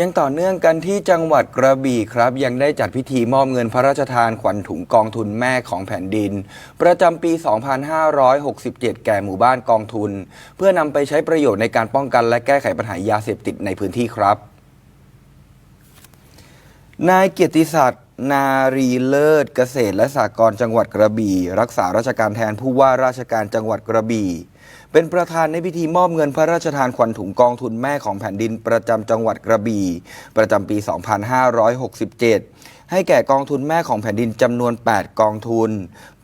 ยังต่อเนื่องกันที่จังหวัดกระบี่ครับ ยังได้จัดพิธีมอบเงินพระราชทานขวัญถุงกองทุนแม่ของแผ่นดิน ประจำปี 2567 แก่หมู่บ้านกองทุน เพื่อนำไปใช้ประโยชน์ในการป้องกันและแก้ไขปัญหายาเสพติดในพื้นที่ครับ นายเกียรติศักดิ์ นารีเลิศเกษตรและสหกรณ์จังหวัดกระบี่ รักษาราชการแทนผู้ว่าราชการจังหวัดกระบี่ เป็นประธานในพิธีมอบเงินพระราชทานขวัญถุงกองทุนแม่ของแผ่นดินประจำจังหวัดกระบี่ ประจำปี 2567 ให้แก่กองทุนแม่ของแผ่นดินจำนวน 8 กองทุน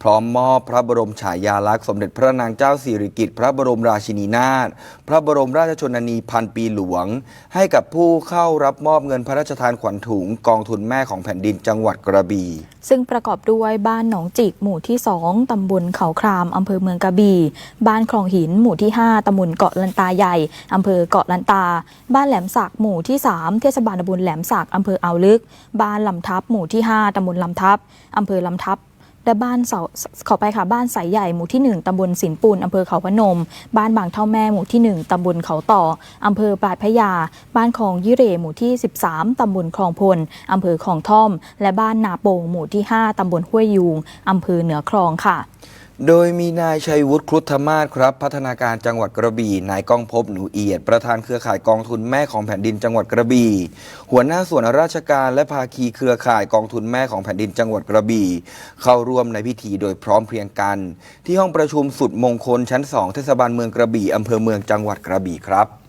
พร้อมมอบพระบรมฉายาลักษณ์สมเด็จพระนางเจ้าสิริกิติ์พระบรมราชินีนาถพระบรมราชชนนีพันปีหลวง ให้กับผู้เข้ารับมอบเงินพระราชทานขวัญถุงกองทุนแม่ของแผ่นดินจังหวัดกระบี่ ซึ่งประกอบด้วยบ้านหนองจิกหมู่ที่ 2 ตำบลเขาคราม อำเภอเมืองกระบี่ บ้านคลองหินหมู่ที่ 5ตำบลเกาะลันตาใหญ่ อำเภอเกาะลันตา บ้านแหลมสักหมู่ที่ 3 เทศบาลตำบลแหลมสักอำเภออ่าวลึก บ้านลำทับหมู่ที่ 5ตำบลลำทับอำเภอลำทับ และบ้านเสาขอไปค่ะบ้านสายใหญ่หมู่ที่ 1ตำบลสินปูนอำเภอเขาพนม บ้านบางเท่าแม่หมู่ที่ 1ตำบลเขาต่ออำเภอปลายพยา บ้านคลองยิเรหมู่ที่ 13ตำบลคลองพลอำเภอคลองท่อม และบ้านนาโป่งหมู่ที่ 5ตำบลห้วยยูงอำเภอเหนือคลองค่ะ โดยมีนายชัยวุฒิครุฑธมาศครับ พัฒนาการจังหวัดกระบี่ นายก้องพบหนูเอียด ประธานเครือข่ายกองทุนแม่ของแผ่นดินจังหวัดกระบี่ หัวหน้าส่วนราชการและภาคีเครือข่ายกองทุนแม่ของแผ่นดินจังหวัดกระบี่ เข้าร่วมในพิธีโดยพร้อมเพรียงกัน ที่ห้องประชุมสุดมงคลชั้น 2 เทศบาลเมืองกระบี่อำเภอเมืองจังหวัดกระบี่ครับ